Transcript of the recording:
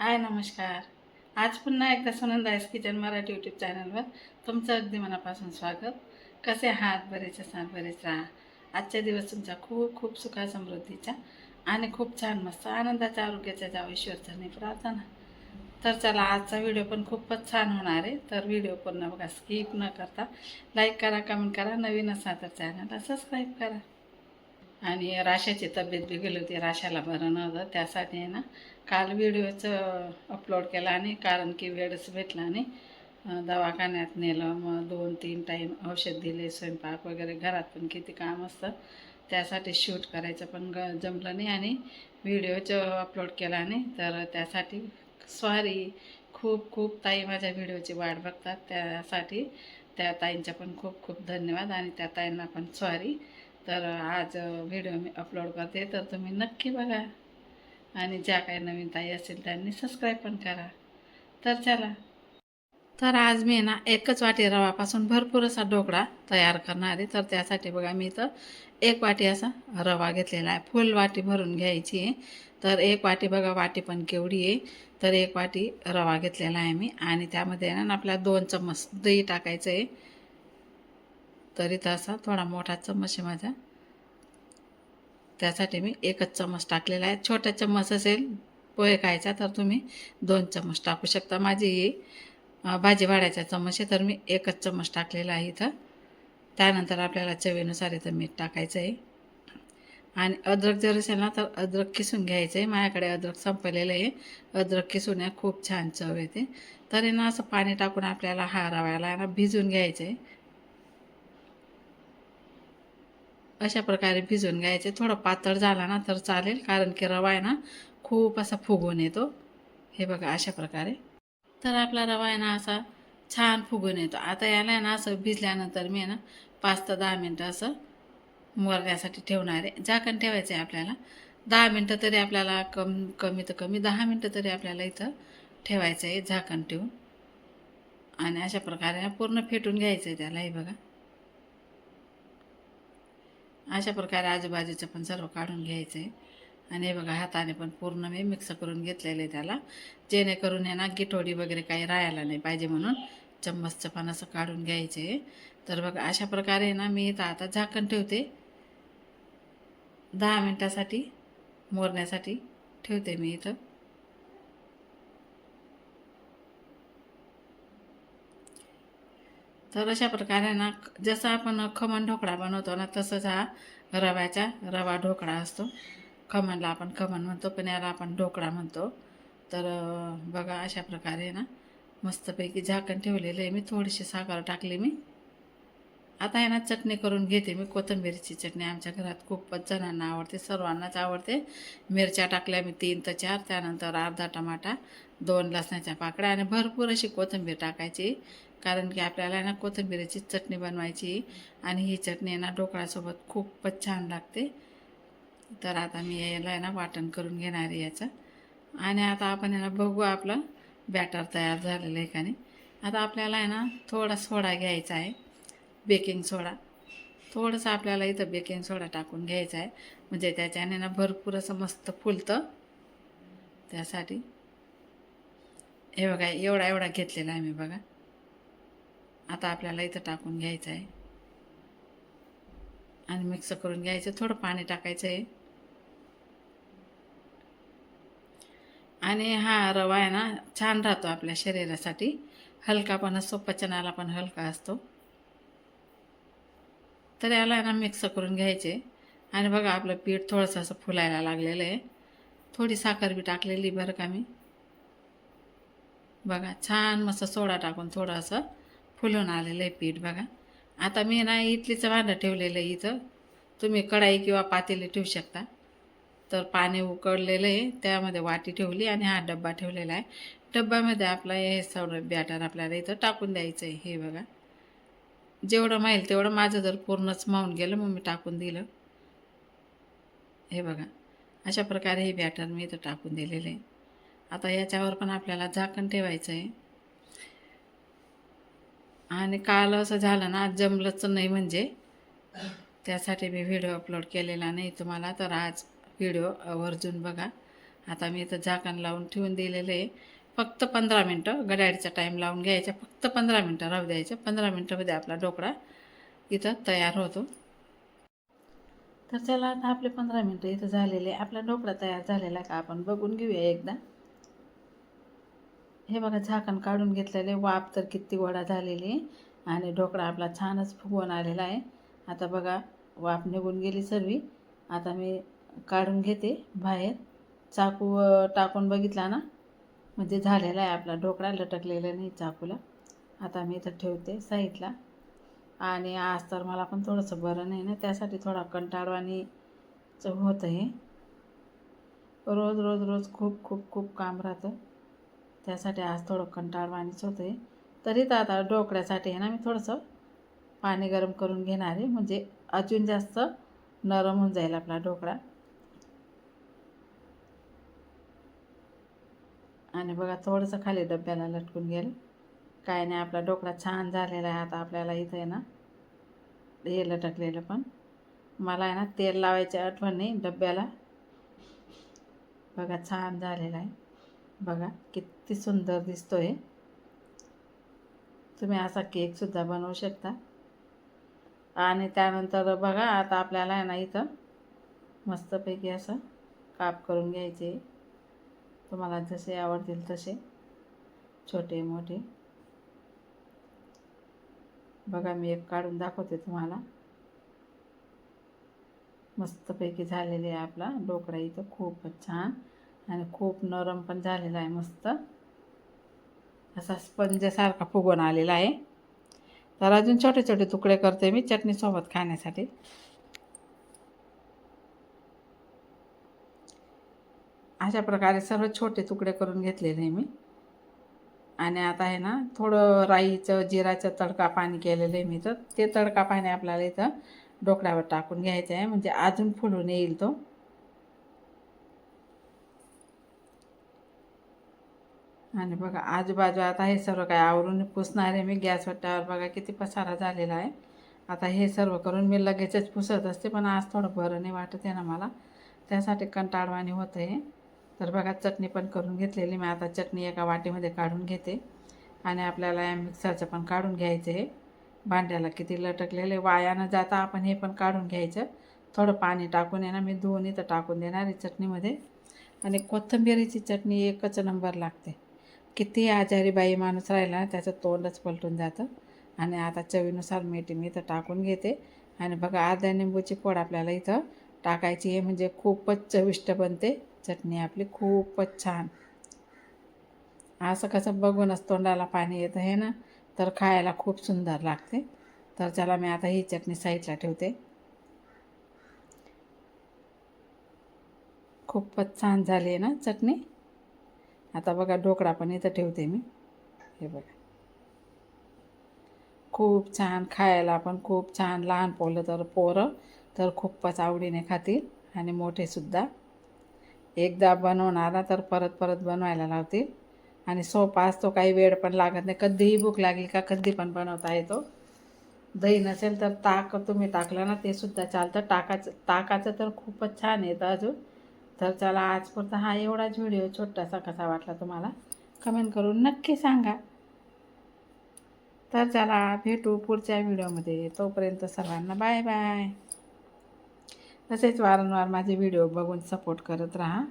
हाय नमस्कार. आज पुन्हा एकदा सुनंदायस किचन मराठी यूट्यूब चॅनलवर तुमचं अगदी मनापासून स्वागत. कसे आहात? बरेच असाल बरेच राहा. आजचा दिवस तुमचा खूप खूप सुखा समृद्धीचा आणि खूप छान मस्त आनंदाच्या आरोग्याच्या जावं ईश्वरचरणी प्रार्थना. तर चला आजचा व्हिडिओ पण खूपच छान होणार आहे. तर व्हिडिओ पूर्ण बघा स्किप न करता लाईक करा कमेंट करा. नवीन असा तर चॅनलला सबस्क्राईब करा. आणि राशाची तब्येत बिघडली होती राशाला बरं नव्हतं. त्यासाठी आहे ना काल व्हिडिओचं अपलोड केला आणि कारण की वेळच भेटला आणि दवाखान्यात नेलं मग दोन तीन टाईम औषध दिले स्वयंपाक वगैरे घरात पण किती काम असतं. त्यासाठी शूट करायचं पण ग जमलं नाही आणि व्हिडिओचं अपलोड केला नाही तर त्यासाठी सॉरी खूप खूप ताई माझ्या व्हिडिओची वाट बघतात. त्यासाठी त्या ताईंच्या पण खूप खूप धन्यवाद आणि त्या ताईंना पण सॉरी तर आज व्हिडिओ मी अपलोड करते. तर तुम्ही नक्की बघा. आणि ज्या काही नवीन ताई असेल त्यांनी सबस्क्राईब पण करा. तर चला. तर आज मी ना एकच वाटी रवापासून भरपूर असा ढोकळा तयार करणार आहे. तर त्यासाठी बघा मी इथं एक वाटी असा रवा घेतलेला आहे. फुल वाटी भरून घ्यायची आहे. तर एक वाटी बघा वाटी पण केवढी आहे. तर एक वाटी रवा घेतलेला आहे मी. आणि त्यामध्ये ना आपल्याला दोन चम्मच दही टाकायचं आहे. तर इथं असा थोडा मोठा चम्मच आहे माझा. त्यासाठी मी एकच चम्मच टाकलेला आहे. छोटा चम्मच असेल पोहे खायचा तर तुम्ही दोन चम्मच टाकू शकता. माझी ही भाजी वाढायचा चम्मच आहे तर मी एकच चम्मच टाकलेला आहे इथं. त्यानंतर आपल्याला चवीनुसार इथं मीठ टाकायचं आहे. आणि अद्रक जर असेल ना तर अद्रक किसून घ्यायचं आहे माझ्याकडे अद्रक संपलेलं आहे. अद्रक किसून आहे खूप छान चव येते. तर ना असं पाणी टाकून आपल्याला हा रव्याला ना भिजून घ्यायचं आहे अशा प्रकारे भिजून घ्यायचे. थोडं पातळ झाला ना तर चालेल कारण की रवा आहे ना खूप असा फुगून येतो. हे बघा अशा प्रकारे. तर आपला रवा आहे ना असा छान फुगून येतो. आता याला आहे ना असं भिजल्यानंतर मी आहे ना पाच ते दहा मिनटं असं मोरण्यासाठी ठेवणार आहे. झाकण ठेवायचं आहे आपल्याला दहा मिनटं तरी आपल्याला कम कमी तर कमी दहा मिनटं तरी आपल्याला इथं ठेवायचं आहे झाकण ठेवून. आणि अशा प्रकारे पूर्ण फेटून घ्यायचं आहे त्याला हे बघा. अशा प्रकारे आजूबाजूचं पण सर्व काढून घ्यायचं आहे आणि हे बघा हाताने पण पूर्ण मी मिक्स करून घेतलेलं आहे त्याला. जेणेकरून हे ना गिठोडी वगैरे काही राहायला नाही पाहिजे म्हणून चम्मचचं पण असं काढून घ्यायचे आहे तर बघा अशा प्रकारे ना मी इथं आता झाकण ठेवते. दहा मिनटासाठी मोरण्यासाठी ठेवते मी इथं. तर अशा प्रकारे ना जसं आपण खमण ढोकळा बनवतो ना तसंच हा रव्याचा रवा ढोकळा असतो. खमणला आपण खमण म्हणतो पण याला आपण ढोकळा म्हणतो. तर बघा अशा प्रकारे ना मस्तपैकी झाकण ठेवलेलं आहे मी. थोडीशी साखर टाकली मी. आता आहे ना चटणी करून घेते मी. कोथिंबीरची चटणी आमच्या घरात खूपच जणांना आवडते सर्वांनाच आवडते. मिरच्या टाकल्या मी तीन तर चार. त्यानंतर अर्धा टमाटा दोन लसणाच्या पाकळ्या आणि भरपूर अशी कोथिंबीर टाकायची. कारण की आपल्याला आहे ना कोथिंबीरीची चटणी बनवायची आणि ही चटणी आहे ना ढोकळासोबत खूपच छान लागते. तर आता मी याला आहे ना वाटण करून घेणार आहे याचं. आणि आता आपण याला बघू आपलं बॅटर तयार झालेलं आहे का नाही. आता आपल्याला आहे ना थोडा सोडा घ्यायचा आहे. Baking soda. थोडंसं आपल्याला इथं बेकिंग सोडा टाकून घ्यायचा आहे. म्हणजे त्याच्याने ना भरपूर असं मस्त फुलतं. त्यासाठी हे बघा एवढा एवढा घेतलेला आहे मी बघा. आता आपल्याला इथं टाकून घ्यायचं आहे आणि मिक्स करून घ्यायचं थोडं पाणी टाकायचं आहे आणि हा रवा आहे ना छान राहतो आपल्या शरीरासाठी. हलका पण असतो पचनाला पण हलका असतो. तर याला आहे ना मिक्स करून घ्यायचे. आणि बघा आपलं पीठ थोडंसं असं फुलायला लागलेलं आहे. थोडी साखर बी टाकलेली बरं का मी. बघा छान मस्त सोडा टाकून थोडंसं. फुलून आलेलं आहे पीठ बघा. आता मी ना इडलीचं भांडं ठेवलेलं आहे इथं. तुम्ही कढाई किंवा पातेले ठेवू शकता. तर पाणी उकळलेलं आहे त्यामध्ये वाटी ठेवली आणि हा डब्बा ठेवलेला आहे. डब्यामध्ये आपला हे सगळं बॅटर आपल्याला इथं टाकून द्यायचं आहे हे बघा. जेवढं माहील तेवढं माझं जर पूर्णच मावून गेलं मग मी टाकून दिलं. हे बघा. अशा प्रकारे हे बॅटर मी इथं टाकून दिलेलं आहे. आता याच्यावर पण आपल्याला झाकण ठेवायचं आहे. आणि काल असं झालं ना आज जमलंच नाही म्हणजे. त्यासाठी मी व्हिडिओ अपलोड केलेला नाही तुम्हाला तर आज व्हिडिओ आवर्जून बघा. आता मी इथं झाकण लावून ठेवून दिलेलं आहे. फक्त पंधरा मिनटं गड्याडीचा टाईम लावून घ्यायचा. फक्त पंधरा मिनटं राहू द्यायचं. पंधरा मिनटामध्ये आपला ढोकळा इथं तयार होतो. तर चला आता आपले पंधरा मिनटं इथं झालेले. आपला ढोकळा तयार झालेला का आपण बघून घेऊया एकदा. हे बघा झाकण काढून घेतलेले वाफ तर किती वडा झालेली आणि ढोकळा आपला छानच फुगवून आलेला आहे. आता बघा वाफ निघून गेली सर्व. आता मी काढून घेते बाहेर. चाकू टाकून बघितला ना? म्हणजे झालेला आहे आपला ढोकळा लटकलेला नाही चाकूला. आता मी इथं ठेवते साईडला. आणि आज तर मला पण थोडंसं बरं नाही ना त्यासाठी थोडा कंटाळवाणीच होतं हे रोज रोज रोज खूप खूप खूप काम राहतं. त्यासाठी आज थोडं कंटाळवाणीच होतं आहे तरी तर आता ढोकळ्यासाठी आहे ना मी थोडंसं पाणी गरम करून घेणार आहे. म्हणजे अजून जास्त नरम होऊन जाईल आपला ढोकळा. आणि बघा थोडंसं खाली डब्याला लटकून गेलं काय नाही आपला ढोकळा छान झालेला आहे. आता आपल्याला इथं आहे ना हे लटकलेलं पण. मला आहे ना तेल लावायची आठवण नाही डब्याला. बघा छान झालेला आहे. बघा किती सुंदर दिसतोय. तुम्ही असा केकसुद्धा बनवू शकता. आणि त्यानंतर बघा आता आपल्याला आहे ना इथं मस्तपैकी असं काप करून घ्यायचे. तुम्हाला जसे आवडतील तसे छोटे मोठे. बघा मी एक काढून दाखवते तुम्हाला. मस्तपैकी झालेले आहे आपला ढोकळा इथं खूपच छान. आणि खूप नरम पण झालेला आहे मस्त. असा स्पंजसारखा फुगवण आलेला आहे. तर अजून छोटे छोटे तुकडे करते मी चटणीसोबत खाण्यासाठी. अशा प्रकारे सर्व छोटे तुकडे करून घेतलेले आहे मी. आणि आता आहे ना थोडं राईचं जिराचं तडका पाणी केलेलं आहे मी तर. ते तडका पाणी आपल्याला इथं डोकड्यावर टाकून घ्यायचं आहे. म्हणजे अजून फुलून येईल तो. आणि बघा आजूबाजू आता हे सर्व काय आवरून पुसणार आहे मी. गॅस वाट्यावर बघा किती पसारा झालेला आहे. आता हे सर्व करून मी लगेचच पुसत असते पण आज थोडं बरं नाही वाटत आहे ना मला. त्यासाठी कंटाळवाणी होतं आहे तर बघा चटणी पण करून घेतलेली. मी आता चटणी एका वाटीमध्ये काढून घेते. आणि आपल्याला या मिक्सरचं पण काढून घ्यायचं आहे. भांड्याला किती लटकलेले वाया न जाता आपण हे पण काढून घ्यायचं. थोडं पाणी टाकून येणार ना मी दोन्ही तर टाकून देणार आहे चटणीमध्ये. आणि कोथिंबिरीची चटणी एकच नंबर लागते. किती आजारी बाई माणूस राहिला त्याचं तोंडच पलटून जातं. आणि आता चवीनुसार मीठ मी इथं टाकून घेते. आणि बघा अर्ध्या निंबूची फोड आपल्याला इथं टाकायची हे म्हणजे खूपच चविष्ट बनते. चटणी आपली खूपच छान. असं कसं बघूनच तोंडाला पाणी येतं हे ना? तर खायला खूप सुंदर लागते. तर चला मी आता ही चटणी साईडला ठेवते. खूपच छान झाली आहे ना चटणी? आता बघा ढोकळा पण इथं ठेवते मी. हे बघा. खूप छान खायला पण खूप छान लहान पोलं तर पोरं तर खूपच आवडीने खातील आणि मोठेसुद्धा एकदा बनवणारा तर परत परत बनवायला लावतील. आणि सोपा असतो काही वेळ पण लागत नाही. कधीही भूक लागली का कधी पण बनवता येतो. दही नसेल तर ताक तुम्ही टाकलं ना ते सुद्धा चालतं. टाकाचं ताकाचं तर खूपच छान येतं अजून. तर चला आजपुरता हा एवढाच व्हिडिओ छोटासा कसा वाटला तुम्हाला कमेंट करून नक्की सांगा. तर चला भेटू पुढच्या व्हिडिओमध्ये. तोपर्यंत सर्वांना बाय बाय. तसेच वारंवार माझे व्हिडिओ बघून सपोर्ट करत राहा.